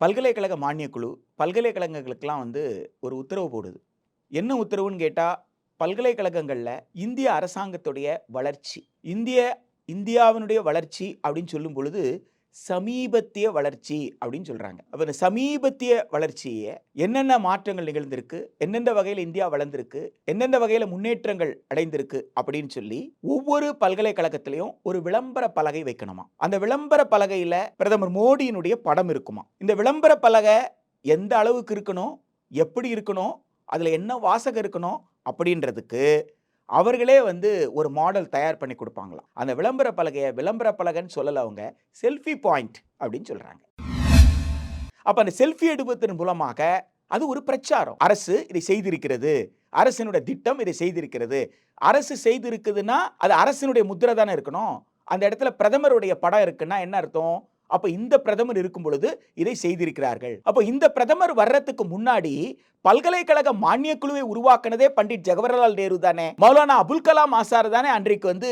பல்கலைக்கழக மானியக்குழு பல்கலைக்கழகங்களுக்கெல்லாம் வந்து ஒரு உத்தரவு போடுது. என்ன உத்தரவுன்னு கேட்டால் பல்கலைக்கழகங்களில் இந்திய அரசாங்கத்துடைய வளர்ச்சி இந்திய இந்தியாவினுடைய வளர்ச்சி அப்படின்னு சொல்லும் பொழுது சமீபத்திய வளர்ச்சி அப்படின்னு சொல்கிறாங்க அப்போ இந்த சமீபத்திய வளர்ச்சியை என்னென்ன மாற்றங்கள் நிகழ்ந்திருக்கு? எந்தெந்த வகையில் இந்தியா வளர்ந்திருக்கு? எந்தெந்த வகையில் முன்னேற்றங்கள் அடைந்திருக்கு? அப்படின்னு சொல்லி ஒவ்வொரு பல்கலைக்கழகத்திலையும் ஒரு விளம்பர பலகை வைக்கணுமா? அந்த விளம்பர பலகையில் பிரதமர் மோடியினுடைய படம் இருக்குமா? இந்த விளம்பர பலகை எந்த அளவுக்கு இருக்கணும்? எப்படி இருக்கணும்? அதில் என்ன வாசகம் இருக்கணும்? அப்படின்றதுக்கு அவர்களே வந்து ஒரு மாடல் தயார் பண்ணி கொடுப்பாங்களாம். அந்த விளம்பர பலகையை விளம்பர பலகைன்னு சொல்லல அவங்க செல்ஃபி பாயிண்ட் அப்படின்னு சொல்கிறாங்க அப்போ அந்த செல்ஃபி எடுப்பதன் மூலமாக அது ஒரு பிரச்சாரம். அரசு இதை செய்திருக்கிறது. அரசினுடைய திட்டம் இதை செய்திருக்கிறது. அரசு செய்திருக்குதுன்னா அது அரசினுடைய முத்திரை தானே இருக்கணும். அந்த இடத்துல பிரதமருடைய படம் இருக்குன்னா என்ன அர்த்தம்? அப்ப இந்த பிரதமர் இருக்கும் பொழுது இதை செய்திருக்கிறார்கள். அப்போ இந்த பிரதமர் வர்றதுக்கு முன்னாடி பல்கலைக்கழக மானிய குழுவை உருவாக்குனதே பண்டிட் ஜவஹர்லால் நேரு தானே. மௌலானா அபுல் கலாம் ஆசார் தானே அன்றைக்கு வந்து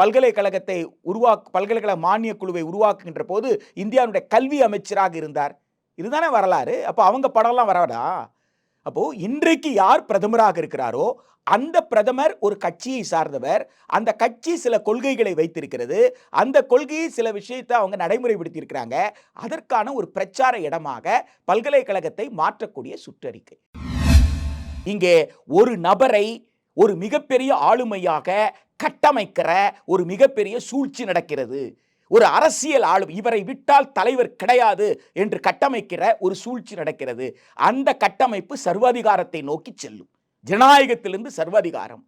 பல்கலைக்கழகத்தை உருவாக்கு பல்கலைக்கழக மானிய குழுவை உருவாக்குகின்ற போது இந்தியாவுடைய கல்வி அமைச்சராக இருந்தார். இதுதானே வரலாறு? அப்போ அவங்க படம்லாம் வரவடா அப்போ இன்றைக்கு யார் பிரதமராக இருக்கிறாரோ அந்த பிரதமர் ஒரு கட்சியை சார்ந்தவர். அந்த கட்சி சில கொள்கைகளை வைத்திருக்கிறது. அந்த கொள்கையை சில விஷயத்தை அவங்க நடைமுறைப்படுத்தியிருக்கிறாங்க. அதற்கான ஒரு பிரச்சார இடமாக பல்கலைக்கழகத்தை மாற்றக்கூடிய சுற்றறிக்கை. இங்கே ஒரு நபரை ஒரு மிகப்பெரிய ஆளுமையாக கட்டமைக்கிற ஒரு மிகப்பெரிய சூழ்ச்சி நடக்கிறது. ஒரு அரசியல் ஆளும் இவரை விட்டால் தலைவர் கிடையாது என்று கட்டமைக்கிற ஒரு சூழ்ச்சி நடக்கிறது. அந்த கட்டமைப்பு சர்வாதிகாரத்தை நோக்கி செல்லும். ஜனநாயகத்திலிருந்து சர்வாதிகாரம்.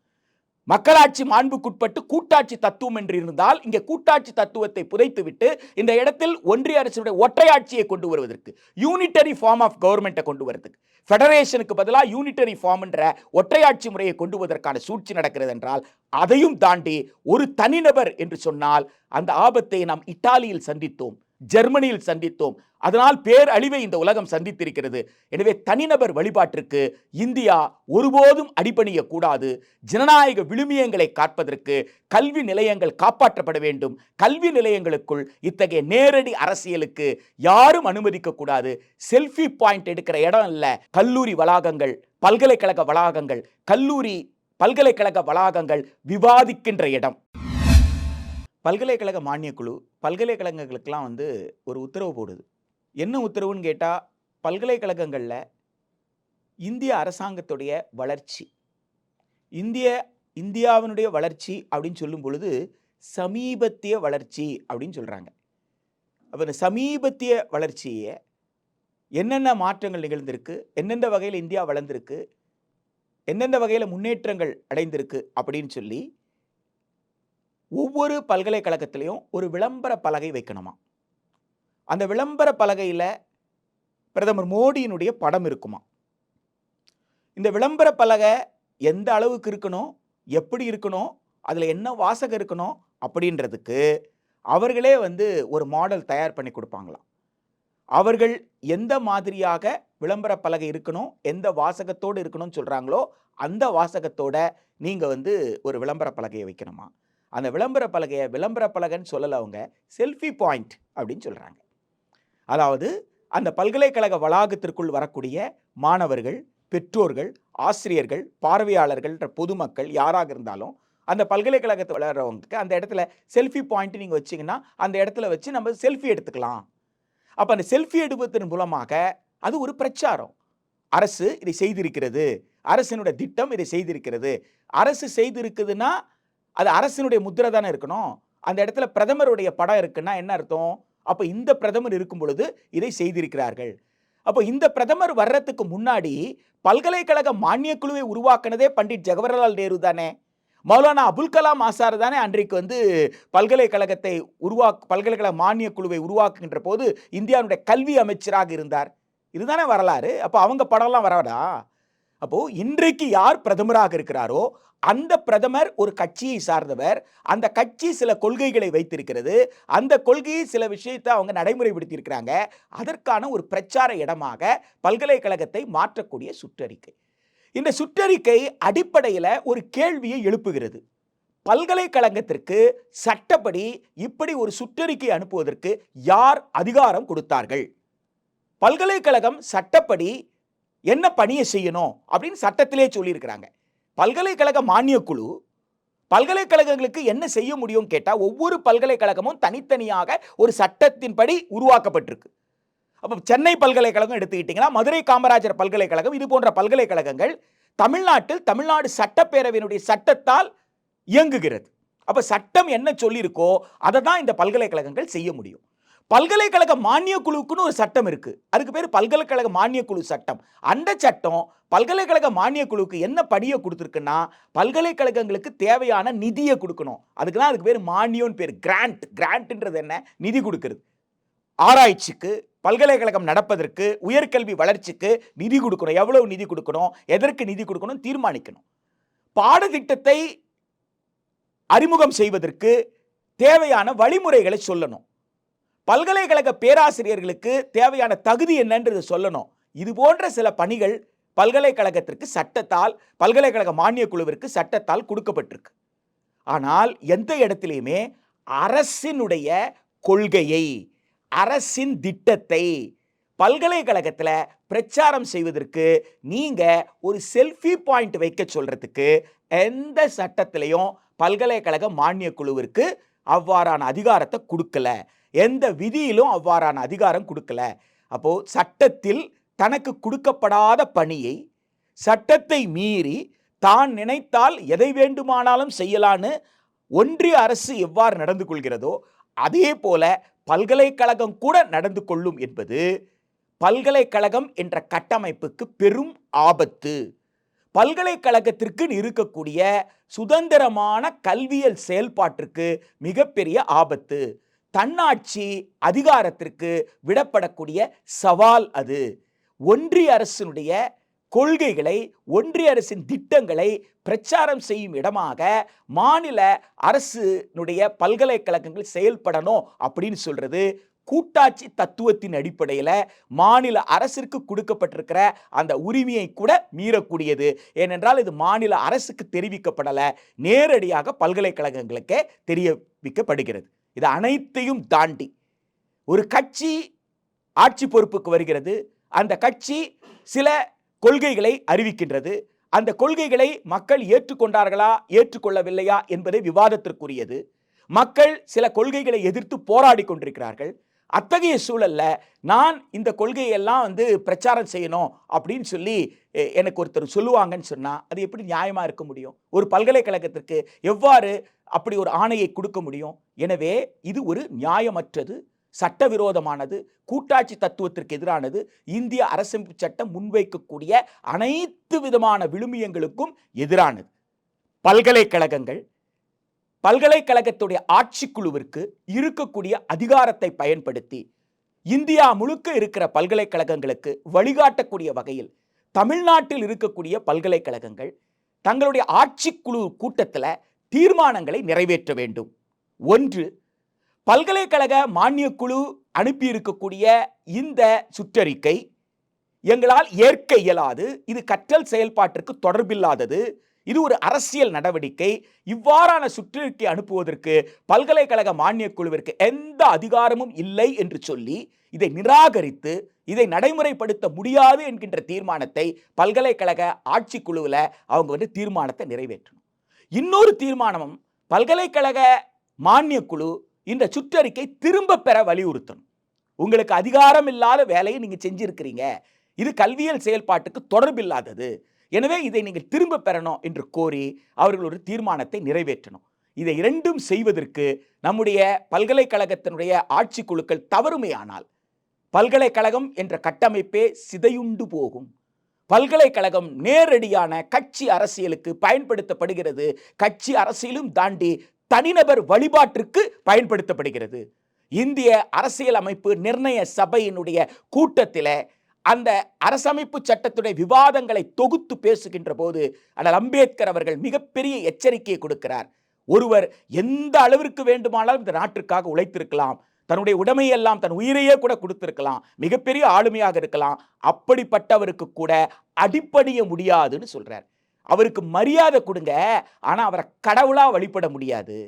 மக்களாட்சி மாண்புக்குட்பட்டு கூட்டாட்சி தத்துவம் என்று இருந்தால் இங்கே கூட்டாட்சி தத்துவத்தை புதைத்துவிட்டு இந்த இடத்தில் ஒன்றிய அரசுடைய ஒற்றையாட்சியை கொண்டு வருவதற்கு யூனிட்டரி ஃபார்ம் ஆஃப் கவர்மெண்ட்டை கொண்டு வருவதற்கு ஃபெடரேஷனுக்கு பதிலாக யூனிட்டரி ஃபார்ம் என்ற ஒற்றையாட்சி முறையை கொண்டு வருவதற்கான சூழ்ச்சி நடக்கிறது என்றால் அதையும் தாண்டி ஒரு தனிநபர் என்று சொன்னால் அந்த ஆபத்தை நாம் இத்தாலியில் சந்தித்தோம். ஜெர்மனியில் சந்தித்தோம். அதனால் பேரழிவை இந்த உலகம் சந்தித்திருக்கிறது. எனவே தனிநபர் வழிபாட்டிற்கு இந்தியா ஒருபோதும் அடிபணிய கூடாது. ஜனநாயக விழுமியங்களை காப்பதற்கு கல்வி நிலையங்கள் காப்பாற்றப்பட வேண்டும். கல்வி நிலையங்களுக்குள் இத்தகைய நேரடி அரசியலுக்கு யாரும் அனுமதிக்க கூடாது. செல்ஃபி பாயிண்ட் எடுக்கிற இடம் இல்ல கல்லூரி வளாகங்கள் பல்கலைக்கழக வளாகங்கள் கல்லூரி பல்கலைக்கழக வளாகங்கள் விவாதிக்கின்ற இடம். பல்கலைக்கழக மானியக்குழு பல்கலைக்கழகங்களுக்கெல்லாம் வந்து ஒரு உத்தரவு போடுது. என்ன உத்தரவுன்னு கேட்டால் பல்கலைக்கழகங்களில் இந்திய அரசாங்கத்துடைய வளர்ச்சி. இந்திய இந்தியாவினுடைய வளர்ச்சி அப்படின்னு சொல்லும் பொழுது சமீபத்திய வளர்ச்சி அப்படின்னு சொல்கிறாங்க அப்போ இந்த சமீபத்திய வளர்ச்சியை என்னென்ன மாற்றங்கள் நிகழ்ந்திருக்கு எந்தெந்த வகையில் இந்தியா வளர்ந்திருக்கு எந்தெந்த வகையில் முன்னேற்றங்கள் அடைந்திருக்கு அப்படின்னு சொல்லி ஒவ்வொரு பல்கலைக்கழகத்திலையும் ஒரு விளம்பர பலகை வைக்கணுமா? அந்த விளம்பர பலகையில் பிரதமர் மோடியினுடைய படம் இருக்குமா? இந்த விளம்பர பலகை எந்த அளவுக்கு இருக்கணும்? எப்படி இருக்கணும்? அதில் என்ன வாசகம் இருக்கணும்? அப்படின்றதுக்கு அவர்களே வந்து ஒரு மாடல் தயார் பண்ணி கொடுப்பாங்களாம். அவர்கள் எந்த மாதிரியாக விளம்பர பலகை இருக்கணும்? எந்த வாசகத்தோடு இருக்கணும்னு சொல்கிறாங்களோ அந்த வாசகத்தோட நீங்கள் வந்து ஒரு விளம்பர பலகையை வைக்கணுமா? அந்த விளம்பர பலகையை விளம்பர பலகைன்னு சொல்லலை அவங்க செல்ஃபி பாயிண்ட் அப்படின்னு சொல்கிறாங்க அதாவது அந்த பல்கலைக்கழக வளாகத்திற்குள் வரக்கூடிய மாணவர்கள் பெற்றோர்கள் ஆசிரியர்கள் பார்வையாளர்கள் பொதுமக்கள் யாராக இருந்தாலும் அந்த பல்கலைக்கழகத்தை வளர்கிறவங்களுக்கு அந்த இடத்துல செல்ஃபி பாயிண்ட் நீங்கள் வச்சிங்கன்னா அந்த இடத்துல வச்சு நம்ம செல்ஃபி எடுத்துக்கலாம். அப்போ அந்த செல்ஃபி எடுப்பதன் மூலமாக அது ஒரு பிரச்சாரம். அரசு இதை செய்திருக்கிறது. அரசினுடைய திட்டம் இதை செய்திருக்கிறது. அரசு செய்திருக்குதுன்னா அது அரசினுடைய முத்திரை தானே இருக்கணும். அந்த இடத்துல பிரதமருடைய படம் இருக்குன்னா என்ன அர்த்தம்? அப்போ இந்த பிரதமர் இருக்கும் பொழுது இதை செய்திருக்கிறார்கள். அப்போ இந்த பிரதமர் வர்றதுக்கு முன்னாடி பல்கலைக்கழக மானிய குழுவை உருவாக்குனதே பண்டிட் ஜவஹர்லால் நேரு தானே. மௌலானா அபுல் கலாம் ஆசார் தானே அன்றைக்கு வந்து பல்கலைக்கழகத்தை உருவாக்கு பல்கலைக்கழக மானிய குழுவை உருவாக்குகின்ற போது இந்தியாவுடைய கல்வி அமைச்சராக இருந்தார். இதுதானே வரலாறு? அப்போ அவங்க படம்லாம் வரவடா அப்போது இன்றைக்கு யார் பிரதமராக இருக்கிறாரோ அந்த பிரதமர் ஒரு கட்சியை சார்ந்தவர். அந்த கட்சி சில கொள்கைகளை வைத்திருக்கிறது. அந்த கொள்கையை சில விஷயத்தை அவங்க நடைமுறைப்படுத்தியிருக்கிறாங்க. அதற்கான ஒரு பிரச்சார இடமாக பல்கலைக்கழகத்தை மாற்றக்கூடிய சுற்றறிக்கை. இந்த சுற்றறிக்கை அடிப்படையில் ஒரு கேள்வியை எழுப்புகிறது. பல்கலைக்கழகத்திற்கு சட்டப்படி இப்படி ஒரு சுற்றறிக்கை அனுப்புவதற்கு யார் அதிகாரம் கொடுத்தார்கள்? பல்கலைக்கழகம் சட்டப்படி என்ன பணியை செய்யணும் அப்படின்னு சட்டத்திலே சொல்லியிருக்கிறாங்க. பல்கலைக்கழக மானியக்குழு பல்கலைக்கழகங்களுக்கு என்ன செய்ய முடியும் கேட்டால் ஒவ்வொரு பல்கலைக்கழகமும் தனித்தனியாக ஒரு சட்டத்தின்படி உருவாக்கப்பட்டிருக்கு. அப்போ சென்னை பல்கலைக்கழகம் எடுத்துக்கிட்டிங்கன்னா மதுரை காமராஜர் பல்கலைக்கழகம் இது போன்ற பல்கலைக்கழகங்கள் தமிழ்நாட்டில் தமிழ்நாடு சட்டப்பேரவையினுடைய சட்டத்தால் இயங்குகிறது. அப்போ சட்டம் என்ன சொல்லியிருக்கோ அதை தான் இந்த பல்கலைக்கழகங்கள் செய்ய முடியும். பல்கலைக்கழக மானிய குழுக்குன்னு ஒரு சட்டம் இருக்குது அதுக்கு பேர் பல்கலைக்கழக மானிய குழு சட்டம். அந்த சட்டம் பல்கலைக்கழக மானிய குழுக்கு என்ன படியை கொடுத்துருக்குன்னா பல்கலைக்கழகங்களுக்கு தேவையான நிதியை கொடுக்கணும். அதுக்கு தான் அதுக்கு பேர் மானியம்னு பேர். கிராண்ட் கிராண்ட்ன்றது என்ன? நிதி கொடுக்கறது. ஆராய்ச்சிக்கு பல்கலைக்கழகம் நடப்பதற்கு உயர்கல்வி வளர்ச்சிக்கு நிதி கொடுக்கணும். எவ்வளவு நிதி கொடுக்கணும்? எதற்கு நிதி கொடுக்கணும் தீர்மானிக்கணும். பாடத்திட்டத்தை அறிமுகம் செய்வதற்கு தேவையான வழிமுறைகளை சொல்லணும். பல்கலைக்கழக பேராசிரியர்களுக்கு தேவையான தகுதி என்னன்றது சொல்லணும். இது போன்ற சில பணிகள் பல்கலைக்கழகத்திற்கு சட்டத்தால் பல்கலைக்கழக மானிய குழுவிற்கு சட்டத்தால் கொடுக்கப்பட்டிருக்கு. ஆனால் எந்த இடத்திலையுமே அரசினுடைய கொள்கையை அரசின் திட்டத்தை பல்கலைக்கழகத்தில் பிரச்சாரம் செய்வதற்கு நீங்கள் ஒரு செல்ஃபி பாயிண்ட் வைக்க சொல்கிறதுக்கு எந்த சட்டத்திலையும் பல்கலைக்கழக மானிய குழுவிற்கு அவ்வாறான அதிகாரத்தை கொடுக்கல. எந்த விதியிலும் அவ்வாறான அதிகாரம் கொடுக்கல. அப்போ சட்டத்தில் தனக்கு கொடுக்கப்படாத பணியை சட்டத்தை மீறி தான் நினைத்தால் எதை வேண்டுமானாலும் செய்யலான்னு ஒன்றிய அரசு எவ்வாறு நடந்து கொள்கிறதோ அதே போல பல்கலைக்கழகம் கூட நடந்து கொள்ளும் என்பது பல்கலைக்கழகம் என்ற கட்டமைப்புக்கு பெரும் ஆபத்து. பல்கலைக்கழகத்திற்கு இருக்கக்கூடிய சுதந்திரமான கல்வியல் செயல்பாட்டிற்கு மிகப்பெரிய ஆபத்து. தன்னாட்சி அதிகாரத்திற்கு விடப்படக்கூடிய சவால் அது. ஒன்றிய அரசினுடைய கொள்கைகளை ஒன்றிய அரசின் திட்டங்களை பிரச்சாரம் செய்யும் இடமாக மாநில அரசினுடைய பல்கலைக்கழகங்கள் செயல்படணும் அப்படின்னு சொல்கிறது கூட்டாட்சி தத்துவத்தின் அடிப்படையில் மாநில அரசிற்கு கொடுக்கப்பட்டிருக்கிற அந்த உரிமையை கூட மீறக்கூடியது. ஏனென்றால் இது மாநில அரசுக்கு தெரிவிக்கப்படலை. நேரடியாக பல்கலைக்கழகங்களுக்கே தெரிவிக்கப்படுகிறது இது அனைத்தையும் தாண்டி. ஒரு கட்சி ஆட்சி பொறுப்புக்கு வருகிறது. அந்த கட்சி சில கொள்கைகளை அறிவிக்கின்றது. அந்த கொள்கைகளை மக்கள் ஏற்றுக்கொண்டார்களா ஏற்றுக்கொள்ளவில்லையா என்பதை விவாதத்திற்குரியது. மக்கள் சில கொள்கைகளை எதிர்த்து போராடி கொண்டிருக்கிறார்கள். அத்தகைய சூழல்ல நான் இந்த கொள்கையெல்லாம் வந்து பிரச்சாரம் செய்யணும் அப்படின்னு சொல்லி எனக்கு ஒருத்தர் சொல்லுவாங்கன்னு சொன்னால் அது எப்படி நியாயமாக இருக்க முடியும்? ஒரு பல்கலைக்கழகத்திற்கு எவ்வாறு அப்படி ஒரு ஆணையை கொடுக்க முடியும்? எனவே இது ஒரு நியாயமற்றது சட்டவிரோதமானது கூட்டாட்சி தத்துவத்திற்கு எதிரானது இந்திய அரசமைப்பு சட்டம் முன்வைக்கக்கூடிய அனைத்து விதமான விழுமியங்களுக்கும் எதிரானது. பல்கலைக்கழகங்கள் பல்கலைக்கழகத்துடைய ஆட்சிக்குழுவிற்கு இருக்கக்கூடிய அதிகாரத்தை பயன்படுத்தி இந்தியா முழுக்க இருக்கிற பல்கலைக்கழகங்களுக்கு வழிகாட்டக்கூடிய வகையில் தமிழ்நாட்டில் இருக்கக்கூடிய பல்கலைக்கழகங்கள் தங்களுடைய ஆட்சிக்குழு கூட்டத்தில் தீர்மானங்களை நிறைவேற்ற வேண்டும். ஒன்று பல்கலைக்கழக மானியக்குழு அனுப்பியிருக்கக்கூடிய இந்த சுற்றறிக்கை எங்களால் ஏற்க இயலாது. இது கற்றல் செயல்பாட்டிற்கு தொடர்பில்லாதது. இது ஒரு அரசியல் நடவடிக்கை. இவ்வாறான சுற்றறிக்கை அனுப்புவதற்கு பல்கலைக்கழக மானியக் குழுவிற்கு எந்த அதிகாரமும் இல்லை என்று சொல்லி இதை நிராகரித்து இதை நடைமுறைப்படுத்த முடியாது என்கின்ற தீர்மானத்தை பல்கலைக்கழக ஆட்சிக்குழுவில் அவங்க வந்து தீர்மானத்தை நிறைவேற்றணும். இன்னொரு தீர்மானமும் பல்கலைக்கழக மானியக் குழு இந்த சுற்றறிக்கை திரும்ப பெற வலியுறுத்தணும். உங்களுக்கு அதிகாரம் இல்லாத வேலையை நீங்கள் செஞ்சுருக்கிறீங்க. இது கல்வியல் செயல்பாட்டுக்கு தொடர்பில்லாதது. எனவே இதை நீங்கள் திரும்ப பெறணும் என்று கோரி அவர்கள் ஒரு தீர்மானத்தை நிறைவேற்றணும். இதை இரண்டும் செய்வதற்கு நம்முடைய பல்கலைக்கழகத்தினுடைய ஆட்சி குழுக்கள் தவறுமையானால் பல்கலைக்கழகம் என்ற கட்டமைப்பே சிதையுண்டு போகும். பல்கலைக்கழகம் நேரடியான கட்சி அரசியலுக்கு பயன்படுத்தப்படுகிறது. கட்சி அரசியலும் தாண்டி தனிநபர் வழிபாட்டிற்கு பயன்படுத்தப்படுகிறது. இந்திய அரசியல் அமைப்பு நிர்ணய சபையினுடைய கூட்டத்தில் அந்த அரசமைப்பு சட்டத்துடைய விவாதங்களை தொகுத்து பேசுகின்ற போது ஆனால் அம்பேத்கர் அவர்கள் மிகப்பெரிய எச்சரிக்கையை கொடுக்கிறார். ஒருவர் எந்த அளவிற்கு வேண்டுமானாலும் இந்த நாட்டிற்காக உழைத்திருக்கலாம். தன்னுடைய உடைமையெல்லாம் தன் உயிரையே கூட கொடுத்திருக்கலாம். மிகப்பெரிய ஆளுமையாக இருக்கலாம். அப்படிப்பட்டவருக்கு கூட அடிப்படைய முடியாதுன்னு சொல்றார். அவருக்கு மரியாதை கொடுங்க. ஆனால் அவரை கடவுளாக வழிபட முடியாது.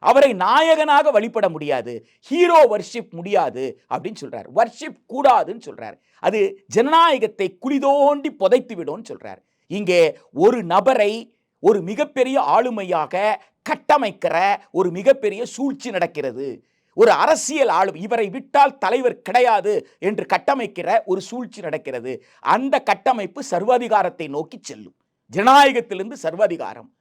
அவரை நாயகனாக வழிபட முடியாது. ஹீரோ வர்ஷிப் முடியாது அப்படின்னு சொல்றார். வர்ஷிப் கூடாதுன்னு சொல்றார். அது ஜனநாயகத்தை குளிதோண்டி புதைத்து விடும்னு சொல்றார். இங்கே ஒரு நபரை ஒரு மிகப்பெரிய ஆளுமையாக கட்டமைக்கிற ஒரு மிகப்பெரிய சூழ்ச்சி நடக்கிறது. ஒரு அரசியல் ஆளும் இவரை விட்டால் தலைவர் கிடையாது என்று கட்டமைக்கிற ஒரு சூழ்ச்சி நடக்கிறது. அந்த கட்டமைப்பு சர்வாதிகாரத்தை நோக்கி செல்லும். ஜனநாயகத்திலிருந்து சர்வாதிகாரம்.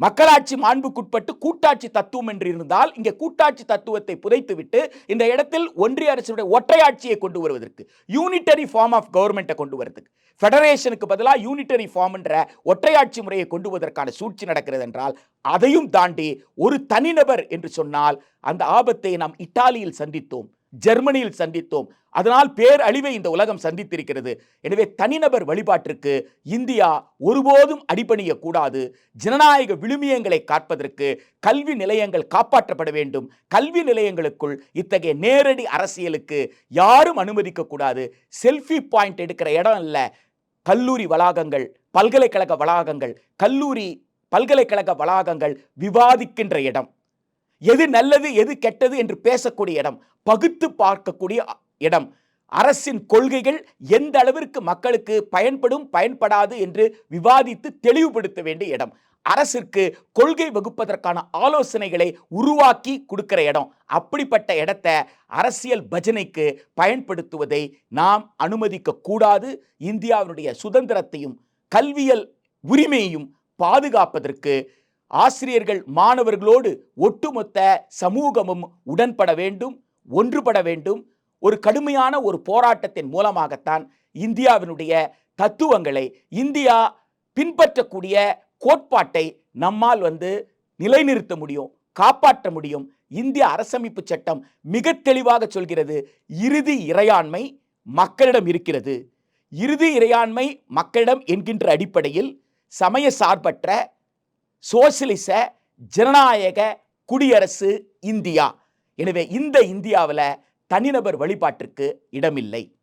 மக்களாட்சி மாண்புக்குட்பட்டு கூட்டாட்சி தத்துவம் என்று இருந்தால் இங்கே கூட்டாட்சி தத்துவத்தை புதைத்துவிட்டு இந்த இடத்தில் ஒன்றிய அரசுடைய ஒற்றையாட்சியை கொண்டு வருவதற்கு யூனிட்டரி ஃபார்ம் ஆஃப் கவர்மெண்ட்டை கொண்டு வரதுக்கு ஃபெடரேஷனுக்கு பதிலாக யூனிட்டரி ஃபார்ம் என்ற ஒற்றையாட்சி முறையை கொண்டு வருவதற்கான சூழ்ச்சி நடக்கிறது என்றால் அதையும் தாண்டி ஒரு தனிநபர் என்று சொன்னால் அந்த ஆபத்தை நாம் இத்தாலியில் சந்தித்தோம். ஜெர்மனியில் சந்தித்தோம். அதனால் பேரழிவை இந்த உலகம் சந்தித்திருக்கிறது. எனவே தனிநபர் வழிபாட்டிற்கு இந்தியா ஒருபோதும் அடிபணிய கூடாது ஜனநாயக விழுமியங்களை காப்பதற்கு கல்வி நிலையங்கள் காப்பாற்றப்பட வேண்டும். கல்வி நிலையங்களுக்குள் இத்தகைய நேரடி அரசியலுக்கு யாரும் அனுமதிக்க கூடாது செல்ஃபி பாயிண்ட் எடுக்கிற இடம் இல்லை கல்லூரி வளாகங்கள் பல்கலைக்கழக வளாகங்கள் கல்லூரி பல்கலைக்கழக வளாகங்கள் விவாதிக்கின்ற இடம். எது நல்லது எது கெட்டது என்று பேசக்கூடிய இடம் பகுத்து பார்க்கக்கூடிய அ- இடம். அரசின் கொள்கைகள் எந்த அளவிற்கு மக்களுக்கு பயன்படும் பயன்படாது என்று விவாதித்து தெளிவுபடுத்த வேண்டிய இடம். அரசிற்கு கொள்கை வகுப்பதற்கான ஆலோசனைகளை உருவாக்கி கொடுக்கிற இடம். அப்படிப்பட்ட இடத்தை அரசியல் பஜனைக்கு பயன்படுத்துவதை நாம் அனுமதிக்க கூடாது. இந்தியாவினுடைய சுதந்திரத்தையும் கல்வியல் உரிமையையும் பாதுகாப்பதற்கு ஆசிரியர்கள் மாணவர்களோடு ஒட்டுமொத்த சமூகமும் உடன்பட வேண்டும் ஒன்றுபட வேண்டும். ஒரு கடுமையான ஒரு போராட்டத்தின் மூலமாகத்தான் இந்தியாவினுடைய தத்துவங்களை இந்தியா பின்பற்றக்கூடிய கோட்பாட்டை நம்மால் வந்து நிலைநிறுத்த முடியும் காப்பாற்ற முடியும். இந்திய அரசமைப்பு சட்டம் மிக தெளிவாக சொல்கிறது இறுதி இறையாண்மை மக்களிடம் இருக்கிறது. இறுதி இறையாண்மை மக்களிடம் என்கின்ற அடிப்படையில் சமய சார்பற்ற சோசியலிச ஜனநாயக குடியரசு இந்தியா. எனவே இந்த இந்தியாவில் தனிநபர் வழிபாட்டிற்கு இடமில்லை.